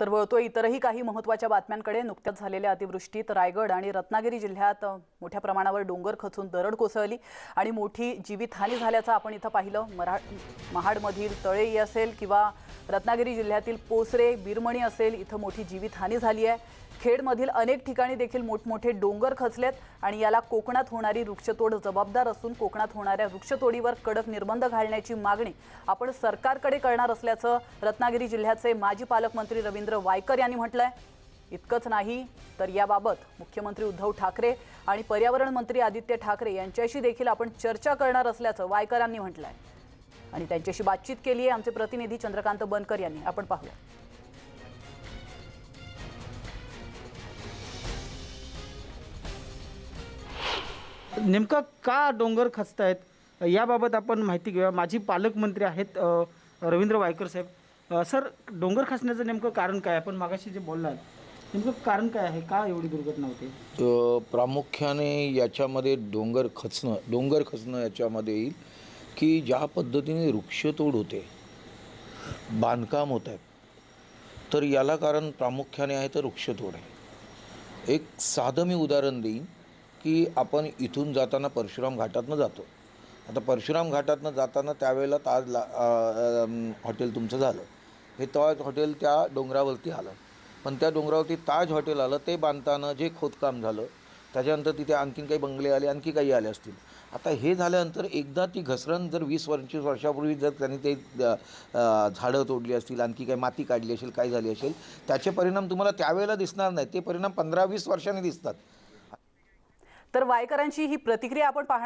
तर वळतो इतरही काही महत्त्वाच्या बातम्यांकडे नुकत्याच झालेल्या अतिवृष्टीत रायगड आणि रत्नागिरी जिल्ह्यात मोठ्या प्रमाणावर डोंगर खचून दरड कोसळली आणि मोठी जीवितहानी झाल्याचं आपण इथं पाहिलं. मरा महाडमधील तळेई असेल किंवा रत्नागिरी जिल्ह्यातील पोसरे बिरमणी असेल इथं मोठी जीवितहानी झाली आहे. खेडमधील अनेक ठिकाणी देखील मोठमोठे डोंगर खचलेत आणि याला कोकणात होणारी वृक्षतोड जबाबदार असून कोकणात होणाऱ्या वृक्षतोडीवर कडक निर्बंध घालण्याची मागणी आपण सरकारकडे करणार असल्याचं रत्नागिरी जिल्ह्याचे माजी पालकमंत्री रवींद्र वायकर यांनी म्हटलंय. इतकंच नाही तर याबाबत मुख्यमंत्री उद्धव ठाकरे आणि पर्यावरण मंत्री आदित्य ठाकरे यांच्याशी देखील आपण चर्चा करणार असल्याचं वायकरांनी म्हटलंय. आणि त्यांच्याशी बातचीत केली आहे आमचे प्रतिनिधी चंद्रकांत बनकर यांनी. आपण पाहूया. नेमका का डोंगर खचतायत? याबाबत आपण माहिती घेऊया. माजी पालकमंत्री आहेत रवींद्र वायकर साहेब. सर डोंगर खचण्याचं नेमकं कारण काय? आपण मागाशी जे बोललात नेमकं कारण काय आहे? का एवढी दुर्घटना होते? प्रामुख्याने याच्यामध्ये डोंगर खचणं डोंगर खचणं याच्यामध्ये येईल. की ज्या पद्धतीने वृक्षतोड होते बांधकाम होत आहेत तर याला कारण प्रामुख्याने आहे तर वृक्षतोड आहे. एक साधं मी उदाहरण देईन की आपण इथून जाताना परशुराम घाटातनं जातो. आता परशुराम घाटातनं जाताना त्यावेळेला ताज ला हॉटेल तुमचं झालं. हे ताज हॉटेल त्या डोंगरावरती आलं. पण त्या डोंगरावरती ताज हॉटेल आलं ते बांधताना जे खोदकाम झालं त्याच्यानंतर तिथे आणखीन काही बंगले आले आणखी काही आले असतील. आता हे झाल्यानंतर एकदा ती घसरण जर वीस पंचवीस वर्षापूर्वी जर त्यांनी ते झाडं तोडली असतील आणखी काही माती काढली असेल काय झाली असेल त्याचे परिणाम तुम्हाला त्यावेळेला दिसणार नाही. ते परिणाम पंधरा वीस वर्षांनी दिसतात. तर वायकरांची ही प्रतिक्रिया आपण पाहणार